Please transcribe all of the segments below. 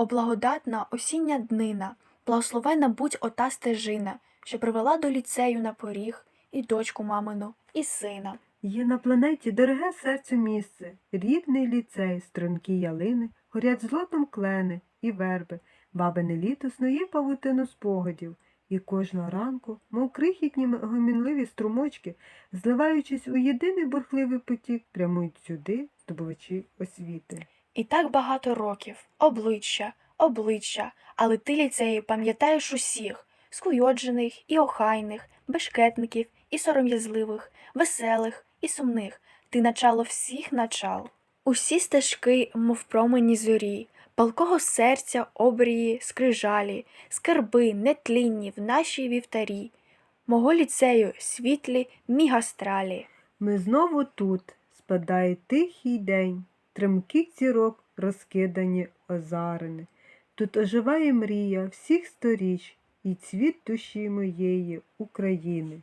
О благодатна осіння днина, благословена будь ота стежина, що привела до ліцею на поріг і дочку мамину, і сина. Є на планеті дороге серцю місце, рідний ліцей, стрункі ялини, горять злотом клени і верби, бабине літо снує павутину спогадів, і кожного ранку, мов крихітні гомінливі струмочки, зливаючись у єдиний бурхливий потік, прямують сюди, здобувачі освіти. І так багато років, обличчя, обличчя, але ти ліцеї пам'ятаєш усіх. Скуйоджених і охайних, бешкетників і сором'язливих, веселих і сумних. Ти начало всіх начал. Усі стежки, мов промені зорі, палкого серця, обрії, скрижалі, скарби, нетлінні в нашій вівтарі, мого ліцею світлі мігастралі. Ми знову тут, спадає тихий день, тремких зірок розкидані озарини. Тут оживає мрія всіх сторіч і цвіт душі моєї України.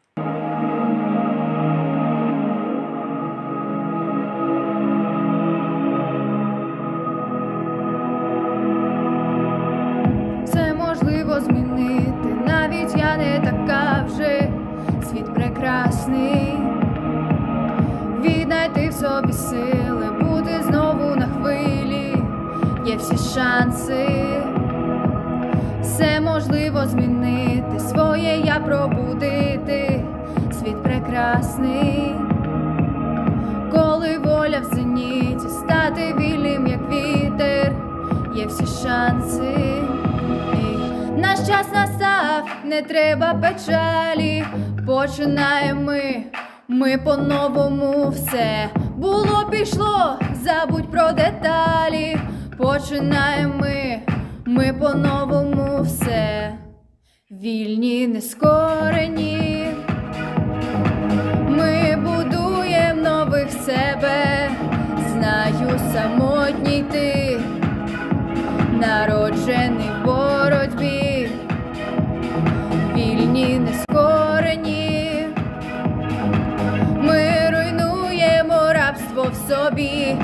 Всі шанси. Все можливо змінити, своє я пробудити, світ прекрасний. Коли воля в зеніті, стати вільним, як вітер, є всі шанси. Наш час настав, не треба печалі. Починаємо ми, ми по-новому все було, пішло, забудь про деталі. Починаємо ми, ми по-новому все. Вільні, нескорені. Ми будуємо нових себе, знаю, самотній ти, народжений в боротьбі, вільні, нескорені. Ми руйнуємо рабство в собі,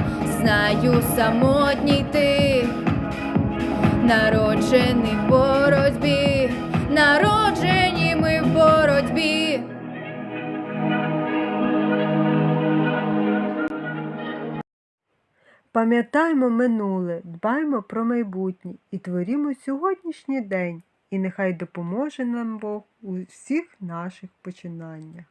знаю, самотній ти, народжений в боротьбі, народжені ми в боротьбі. Пам'ятаймо минуле, дбаймо про майбутнє і творімо сьогоднішній день, і нехай допоможе нам Бог у всіх наших починаннях.